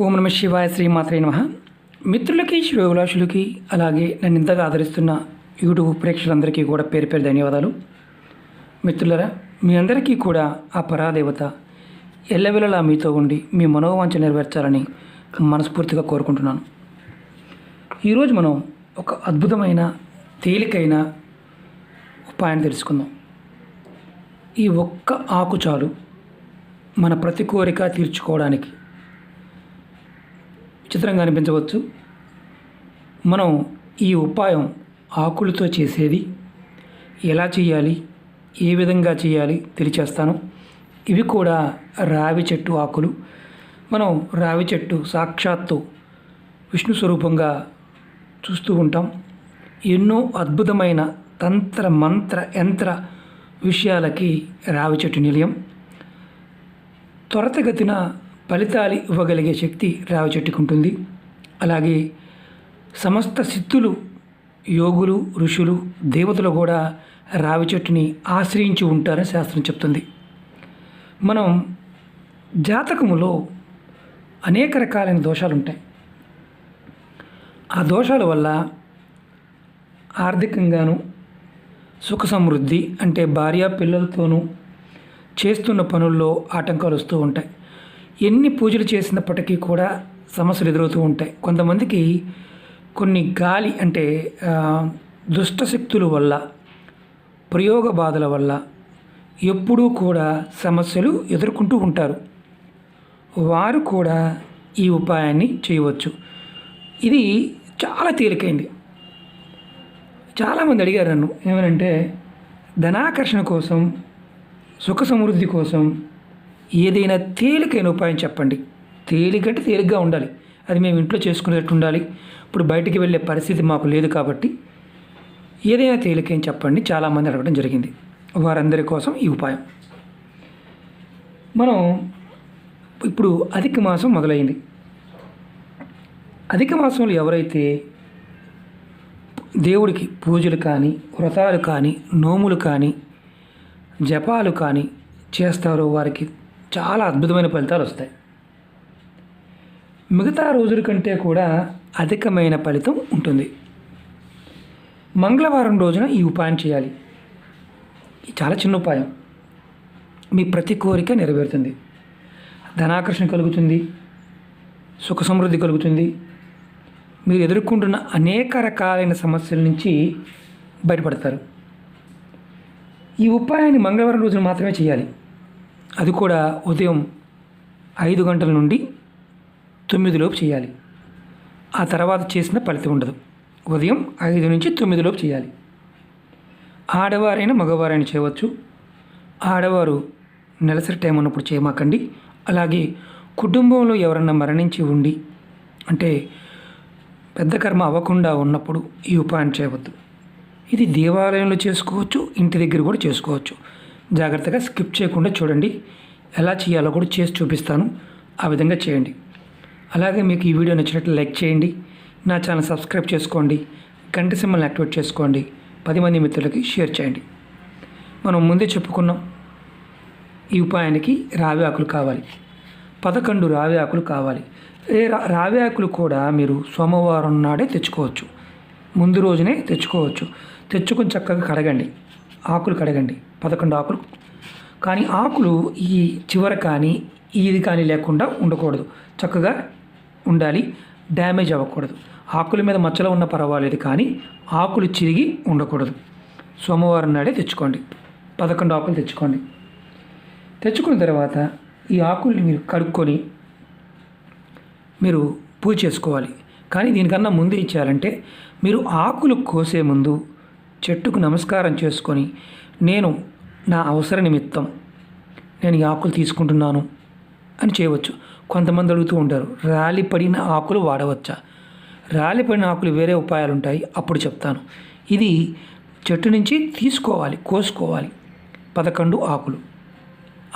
ఓం నమ శివాయ శ్రీమాత్రే నమ. మిత్రులకి శ్రేయోభిలాషులకి అలాగే నన్ను ఇంతగా ఆదరిస్తున్న యూట్యూబ్ ప్రేక్షకులందరికీ కూడా పేరు పేరు ధన్యవాదాలు. మిత్రులరా మీ అందరికీ కూడా ఆ పరాదేవత ఎల్లవెల్లలా మీతో ఉండి మీ మనోవాంఛ నెరవేర్చాలని మనస్ఫూర్తిగా కోరుకుంటున్నాను. ఈరోజు మనం ఒక అద్భుతమైన తేలికైన ఉపాయాన్ని తెలుసుకుందాం. ఈ ఒక్క ఆకు చాలు మన ప్రతి కోరిక తీర్చుకోవడానికి చిత్రంగా అనిపించవచ్చు. మనం ఈ ఉపాయం ఆకులతో చేసేది ఎలా చేయాలి? ఏ విధంగా చేయాలి? తెలియచేస్తాను. ఇవి కూడా రావి చెట్టు ఆకులు. మనం రావి చెట్టు సాక్షాత్తు విష్ణు స్వరూపంగా చూస్తూ ఉంటాం. ఎన్నో అద్భుతమైన తంత్ర మంత్ర యంత్ర విషయాలకి రావి చెట్టు నిలయం. త్వరతగతిన ఫలితాలు ఇవ్వగలిగే శక్తి రావి అలాగే సమస్త సిద్ధులు యోగులు ఋషులు దేవతలు కూడా రావి చెట్టుని ఆశ్రయించి ఉంటారని శాస్త్రం చెప్తుంది. మనం జాతకములో అనేక రకాలైన దోషాలు ఉంటాయి. ఆ దోషాల వల్ల ఆర్థికంగాను సుఖ సమృద్ధి అంటే భార్య పిల్లలతోనూ చేస్తున్న పనుల్లో ఆటంకాలు వస్తూ ఉంటాయి. ఎన్ని పూజలు చేసినప్పటికీ కూడా సమస్యలు ఎదురవుతూ ఉంటాయి. కొంతమందికి కొన్ని గాలి అంటే దుష్టశక్తుల దుష్ట శక్తుల వల్ల ప్రయోగ బాధల వల్ల ఎప్పుడూ కూడా సమస్యలు ఎదుర్కొంటూ ఉంటారు. వారు కూడా ఈ ఉపాయాన్ని చేయవచ్చు. ఇది చాలా తేలికైంది. చాలామంది అడిగారు నన్ను ఏమనంటే ధనాకర్షణ కోసం సుఖ సమృద్ధి కోసం ఏదైనా తేలికైన ఉపాయం చెప్పండి. తేలికంటే తేలిగ్గా ఉండాలి. అది మేము ఇంట్లో చేసుకునేటట్టు ఉండాలి. ఇప్పుడు బయటికి వెళ్ళే పరిస్థితి మాకు లేదు కాబట్టి ఏదైనా తేలికైన చెప్పండి. చాలామంది అడగడం జరిగింది. వారందరి కోసం ఈ ఉపాయం. మనం ఇప్పుడు అధిక మాసం మొదలైంది. అధిక మాసంలో ఎవరైతే దేవుడికి పూజలు కానీ వ్రతాలు కానీ నోములు కానీ జపాలు కానీ చేస్తారో వారికి చాలా అద్భుతమైన ఫలితాలు వస్తాయి. మిగతా రోజుల కంటే కూడా అధికమైన ఫలితం ఉంటుంది. మంగళవారం రోజున ఈ ఉపాయం చేయాలి. చాలా చిన్న ఉపాయం. మీ ప్రతి కోరిక నెరవేరుతుంది. ధనాకర్షణ కలుగుతుంది. సుఖ సమృద్ధి కలుగుతుంది. మీరు ఎదుర్కొంటున్న అనేక రకాలైన సమస్యల నుంచి బయటపడతారు. ఈ ఉపాయాన్ని మంగళవారం రోజున మాత్రమే చేయాలి. అది కూడా ఉదయం ఐదు గంటల నుండి తొమ్మిదిలోపు చేయాలి. ఆ తర్వాత చేసిన ఫలితం ఉండదు. ఉదయం ఐదు నుంచి తొమ్మిదిలోపు చేయాలి. ఆడవారైనా మగవారైనా చేయవచ్చు. ఆడవారు నెలసరి టైం ఉన్నప్పుడు చేయమాకండి. అలాగే కుటుంబంలో ఎవరన్నా మరణించి ఉండి అంటే పెద్ద కర్మ అవ్వకుండా ఉన్నప్పుడు ఈ ఉపాయం చేయవద్దు. ఇది దేవాలయంలో చేసుకోవచ్చు ఇంటి దగ్గర కూడా చేసుకోవచ్చు. జాగ్రత్తగా స్కిప్ చేయకుండా చూడండి. ఎలా చేయాలో కూడా చేసి చూపిస్తాను. ఆ విధంగా చేయండి. అలాగే మీకు ఈ వీడియో నచ్చినట్లు లైక్ చేయండి. నా ఛానల్ సబ్స్క్రైబ్ చేసుకోండి. గంట సింబల్ని యాక్టివేట్ చేసుకోండి. పది మంది మిత్రులకి షేర్ చేయండి. మనం ముందే చెప్పుకున్నాం ఈ ఉపాయానికి రావి ఆకులు కావాలి. పదకొండు రావి ఆకులు కావాలి. ఏ రావి ఆకులు కూడా మీరు సోమవారం నాడే తెచ్చుకోవచ్చు. ముందు రోజునే తెచ్చుకోవచ్చు. తెచ్చుకొని చక్కగా కడగండి. ఆకులు కడగండి. పదకొండు ఆకులు. కానీ ఆకులు ఈ చివర కానీ ఇది కానీ లేకుండా ఉండకూడదు. చక్కగా ఉండాలి. డ్యామేజ్ అవ్వకూడదు. ఆకుల మీద మచ్చలు ఉన్న పర్వాలేదు కానీ ఆకులు చిరిగి ఉండకూడదు. సోమవారం నాడే తెచ్చుకోండి. పదకొండు ఆకులు తెచ్చుకోండి. తెచ్చుకున్న తర్వాత ఈ ఆకుల్ని మీరు కడుక్కొని మీరు పూజ చేసుకోవాలి. కానీ దీనికన్నా ముందు ఇచ్చారంటే మీరు ఆకులు కోసే ముందు చెట్టుకు నమస్కారం చేసుకొని నేను నా అవసర నిమిత్తం. నేను ఈ ఆకులు తీసుకుంటున్నాను అని చేయవచ్చు. కొంతమంది అడుగుతూ ఉంటారు రాలి పడిన ఆకులు వాడవచ్చా? రాలి పడిన ఆకులు వేరే ఉపాయాలు ఉంటాయి అప్పుడు చెప్తాను. ఇది చెట్టు నుంచి తీసుకోవాలి కోసుకోవాలి. పదకొండు ఆకులు.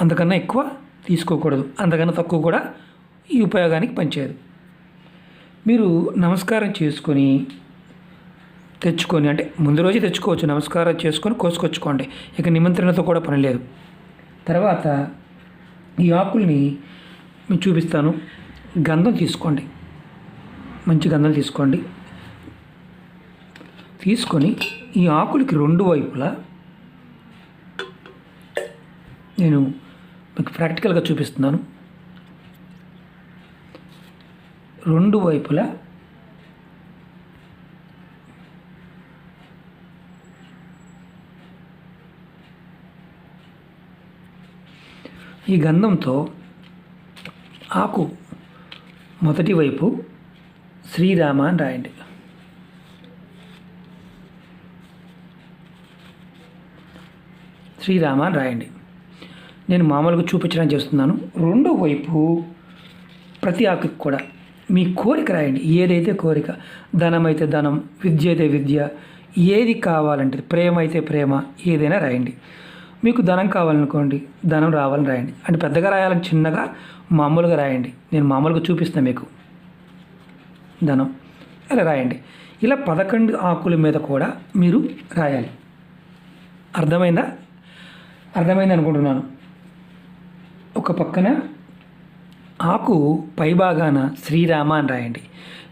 అంతకన్నా ఎక్కువ తీసుకోకూడదు. అంతకన్నా తక్కువ కూడా ఈ ఉపయోగానికి పనిచేయదు. మీరు నమస్కారం చేసుకొని తెచ్చుకొని అంటే ముందు రోజే తెచ్చుకోవచ్చు. నమస్కారం చేసుకొని కోసుకొచ్చుకోండి. ఇక నిమంత్రణతో కూడా పని లేదు. తర్వాత ఈ ఆకుల్ని మీకు చూపిస్తాను. గంధం తీసుకోండి. మంచి గంధం తీసుకోండి. తీసుకొని ఈ ఆకులకి రెండు వైపులా నేను మీకు ప్రాక్టికల్గా చూపిస్తున్నాను. రెండు వైపులా ఈ గంధంతో ఆకు మొదటి వైపు శ్రీరామ అని రాయండి. శ్రీరామ అని రాయండి. నేను మామూలుగా చూపించడానికి చేస్తున్నాను. రెండో వైపు ప్రతి ఆకుకి కూడా మీ కోరిక రాయండి. ఏదైతే కోరిక ధనం అయితే ధనం విద్య అయితే విద్య ఏది కావాలంటే ప్రేమ అయితే ప్రేమ ఏదైనా రాయండి. మీకు ధనం కావాలనుకోండి ధనం రావాలని రాయండి. అంటే పెద్దగా రాయాలని చిన్నగా మామూలుగా రాయండి. నేను మామూలుగా చూపిస్తాను మీకు. ధనం. అలా రాయండి. ఇలా పదకొండు ఆకుల మీద కూడా మీరు రాయాలి. అర్థమైందా? అర్థమైంది అనుకుంటున్నాను. ఒక పక్కన ఆకు పై భాగాన శ్రీరామ అని రాయండి.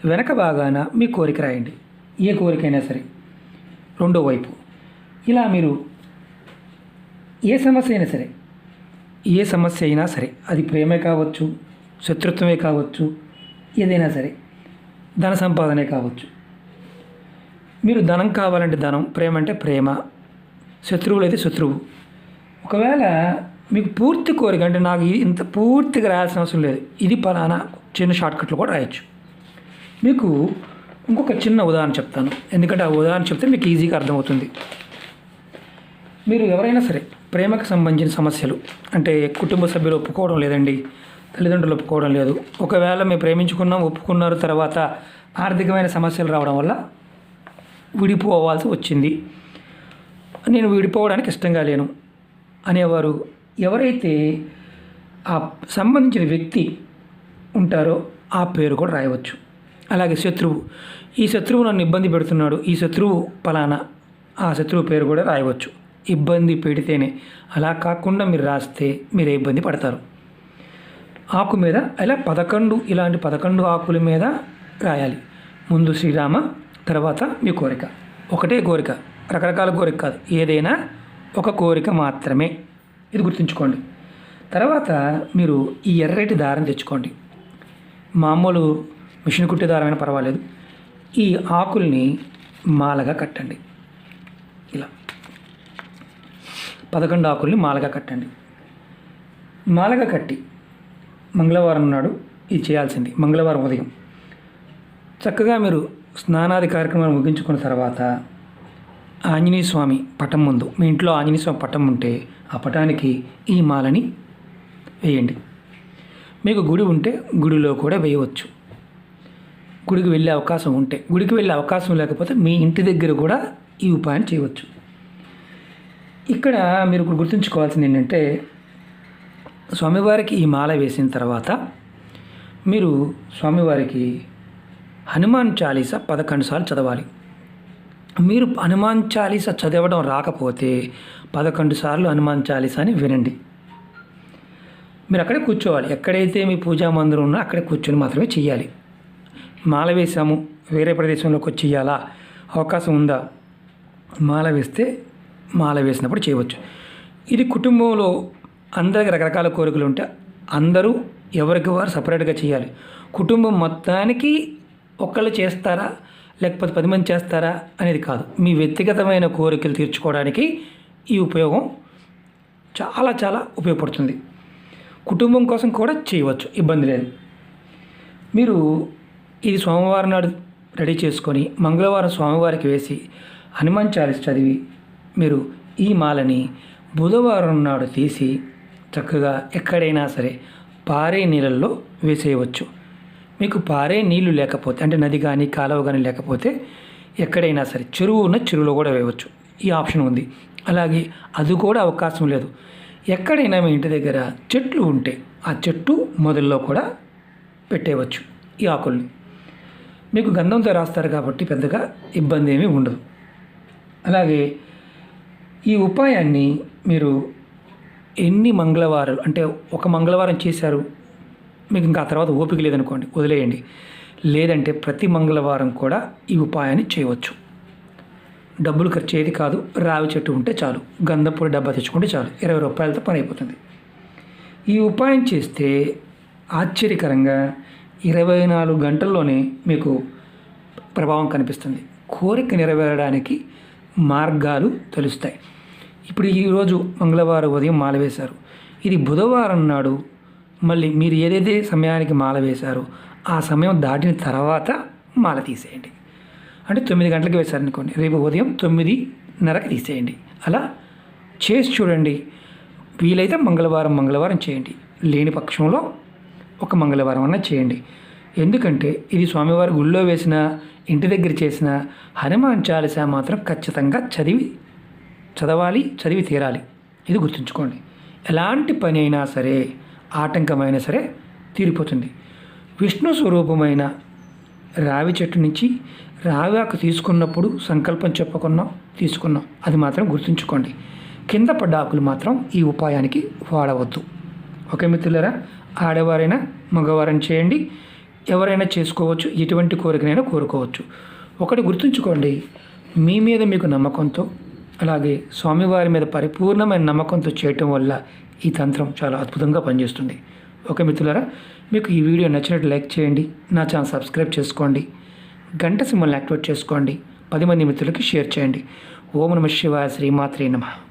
వెనక భాగాన మీ కోరిక రాయండి. ఏ కోరికైనా సరే. రెండో వైపు. ఇలా మీరు ఏ సమస్య అయినా సరే ఏ సమస్య అయినా సరే అది ప్రేమే కావచ్చు శత్రుత్వమే కావచ్చు ఏదైనా సరే ధన సంపాదనే కావచ్చు. మీరు ధనం కావాలంటే ధనం ప్రేమ అంటే ప్రేమ శత్రువులు అయితే శత్రువు. ఒకవేళ మీకు పూర్తి కోరిక అంటే నాకు ఇది ఇంత పూర్తిగా రాయాల్సిన అవసరం లేదు ఇది పలానా చిన్న షార్ట్కట్లు కూడా రాయొచ్చు. మీకు ఇంకొక చిన్న ఉదాహరణ చెప్తాను ఎందుకంటే ఆ ఉదాహరణ చెప్తే మీకు ఈజీగా అర్థమవుతుంది. మీరు ఎవరైనా సరే ప్రేమకు సంబంధించిన సమస్యలు. అంటే కుటుంబ సభ్యులు ఒప్పుకోవడం లేదండి. తల్లిదండ్రులు ఒప్పుకోవడం లేదు. ఒకవేళ మేము ప్రేమించుకున్నాం ఒప్పుకున్నారు తర్వాత ఆర్థికమైన సమస్యలు రావడం వల్ల విడిపోవాల్సి వచ్చింది. నేను విడిపోవడానికి ఇష్టంగా లేను. అనేవారు ఎవరైతే ఆ సంబంధించిన వ్యక్తి ఉంటారో ఆ పేరు కూడా రాయవచ్చు. అలాగే శత్రువు. ఈ శత్రువు నన్ను ఇబ్బంది పెడుతున్నాడు. ఈ శత్రువు పలానా. ఆ శత్రువు పేరు కూడా రాయవచ్చు. ఇబ్బంది పెడితేనే. అలా కాకుండా మీరు రాస్తే మీరు ఇబ్బంది పడతారు. ఆకు మీద ఇలా పదకొండు ఇలాంటి పదకొండు ఆకుల మీద రాయాలి. ముందు శ్రీరామ తర్వాత మీ కోరిక. ఒకటే కోరిక. రకరకాల కోరిక కాదు. ఏదైనా ఒక కోరిక మాత్రమే. ఇది గుర్తుంచుకోండి. తర్వాత మీరు ఈ ఎర్రటి దారం తెచ్చుకోండి. మామూలు మిషన్ కుట్టే దారమైనా పర్వాలేదు. ఈ ఆకుల్ని మాలగా కట్టండి. ఇలా. పదకొండు ఆకుల్ని మాలగా కట్టండి. మాలగా కట్టి మంగళవారం నాడు ఇది చేయాల్సింది. మంగళవారం ఉదయం. చక్కగా మీరు స్నానాది కార్యక్రమాలు ముగించుకున్న తర్వాత ఆంజనేయ స్వామి పటం ముందు మీ ఇంట్లో ఆంజనేయ స్వామి పటం ఉంటే ఆ పటానికి ఈ మాలని వేయండి. మీకు గుడి ఉంటే గుడిలో కూడా వేయవచ్చు. గుడికి వెళ్ళే అవకాశం ఉంటే గుడికి వెళ్ళే అవకాశం లేకపోతే మీ ఇంటి దగ్గర కూడా ఈ ఉపాయం చేయవచ్చు. ఇక్కడ మీరు ఇప్పుడు గుర్తుంచుకోవాల్సింది ఏంటంటే స్వామివారికి ఈ మాల వేసిన తర్వాత మీరు స్వామివారికి హనుమాన్ చాలీస పదకొండు సార్లు చదవాలి. మీరు హనుమాన్ చాలీసా చదవడం రాకపోతే పదకొండు సార్లు హనుమాన్ చాలీసాని వినండి. మీరు అక్కడే కూర్చోవాలి. ఎక్కడైతే మీ పూజా మందిరం ఉన్నా అక్కడే కూర్చొని మాత్రమే చేయాలి మాల వేసాము వేరే ప్రదేశంలోకి వచ్చి చేయాలా అవకాశం ఉందా? మాల వేస్తే మాల వేసినప్పుడు చేయవచ్చు. ఇది కుటుంబంలో అందరికి రకరకాల కోరికలు ఉంటే అందరూ ఎవరికి వారు సపరేట్గా చేయాలి. కుటుంబం మొత్తానికి ఒక్కళ్ళు చేస్తారా? లేకపోతే పది మంది చేస్తారా? అనేది కాదు. మీ వ్యక్తిగతమైన కోరికలు తీర్చుకోవడానికి ఈ ఉపయోగం చాలా చాలా ఉపయోగపడుతుంది. కుటుంబం కోసం కూడా చేయవచ్చు. ఇబ్బంది లేదు. మీరు ఇది సోమవారం నాడు రెడీ చేసుకొని మంగళవారం స్వామివారికి వేసి హనుమాన్ చాలీస్ చదివి మీరు ఈ మాలని బుధవారం నాడు తీసి చక్కగా ఎక్కడైనా సరే పారే నీళ్ళల్లో వేసేయవచ్చు. మీకు పారే నీళ్ళు లేకపోతే అంటే నది కానీ కాలువ కానీ లేకపోతే ఎక్కడైనా సరే చెరువు ఉన్న చెరువులో కూడా వేయవచ్చు. ఈ ఆప్షన్ ఉంది. అలాగే అది కూడా అవకాశం లేదు. ఎక్కడైనా మీ ఇంటి దగ్గర చెట్లు ఉంటే ఆ చెట్టు మొదల్లో కూడా పెట్టేయవచ్చు ఈ ఆకుల్ని. మీకు గంధంతో రాస్తారు కాబట్టి పెద్దగా ఇబ్బంది ఏమీ ఉండదు. అలాగే ఈ ఉపాయాన్ని మీరు ఎన్ని మంగళవారాలు అంటే ఒక మంగళవారం చేశారు మీకు ఇంకా ఆ తర్వాత ఓపిక లేదనుకోండి వదిలేయండి. లేదంటే ప్రతి మంగళవారం కూడా ఈ ఉపాయాన్ని చేయవచ్చు. డబ్బులు ఖర్చు ఏది కాదు రావి చెట్టు ఉంటే చాలు గంధపొడి డబ్బా తెచ్చుకుంటే చాలు ఇరవై రూపాయలతో పని అయిపోతుంది. ఈ ఉపాయం చేస్తే ఆశ్చర్యకరంగా ఇరవై నాలుగు గంటల్లోనే మీకు ప్రభావం కనిపిస్తుంది. కోరిక నెరవేరడానికి మార్గాలు తెలుస్తాయి. ఇప్పుడు ఈరోజు మంగళవారం ఉదయం మాల వేశారు. ఇది బుధవారం నాడు మళ్ళీ మీరు ఏదైతే సమయానికి మాల వేశారో ఆ సమయం దాటిన తర్వాత మాల తీసేయండి. అంటే తొమ్మిది గంటలకు వేశారనుకోండి. రేపు ఉదయం తొమ్మిదిన్నరకు తీసేయండి. అలా చేసి చూడండి. వీలైతే మంగళవారం మంగళవారం చేయండి. లేని పక్షంలో ఒక మంగళవారం అన్న చేయండి. ఎందుకంటే ఇది స్వామివారి గుళ్ళో వేసిన ఇంటి దగ్గర చేసిన హనుమాన్ చాలీసా మాత్రం ఖచ్చితంగా చదివి చదవాలి చదివి తీరాలి. ఇది గుర్తుంచుకోండి. ఎలాంటి పని అయినా సరే ఆటంకమైనా సరే తీరిపోతుంది. విష్ణు స్వరూపమైన రావి చెట్టు నుంచి రావి ఆకు తీసుకున్నప్పుడు సంకల్పం చెప్పుకున్నాం తీసుకున్నాం. అది మాత్రం గుర్తుంచుకోండి. కింద పడ్డ ఆకులు మాత్రం ఈ ఉపాయానికి వాడవద్దు. ఓకే మిత్రులరా ఆడవారైనా మగవారైనా చేయండి. ఎవరైనా చేసుకోవచ్చు ఎటువంటి కోరికనైనా కోరుకోవచ్చు. ఒకటి గుర్తుంచుకోండి మీ మీద మీకు నమ్మకంతో అలాగే స్వామివారి మీద పరిపూర్ణమైన నమ్మకంతో చేయటం వల్ల ఈ తంత్రం చాలా అద్భుతంగా పనిచేస్తుంది. ఓకే మిత్రులారా మీకు ఈ వీడియో నచ్చినట్టు లైక్ చేయండి నా ఛానల్ సబ్స్క్రైబ్ చేసుకోండి గంట సింబల్ని యాక్టివేట్ చేసుకోండి పది మంది మిత్రులకి షేర్ చేయండి. ఓం నమ శివాయ శ్రీమాత్రే నమః.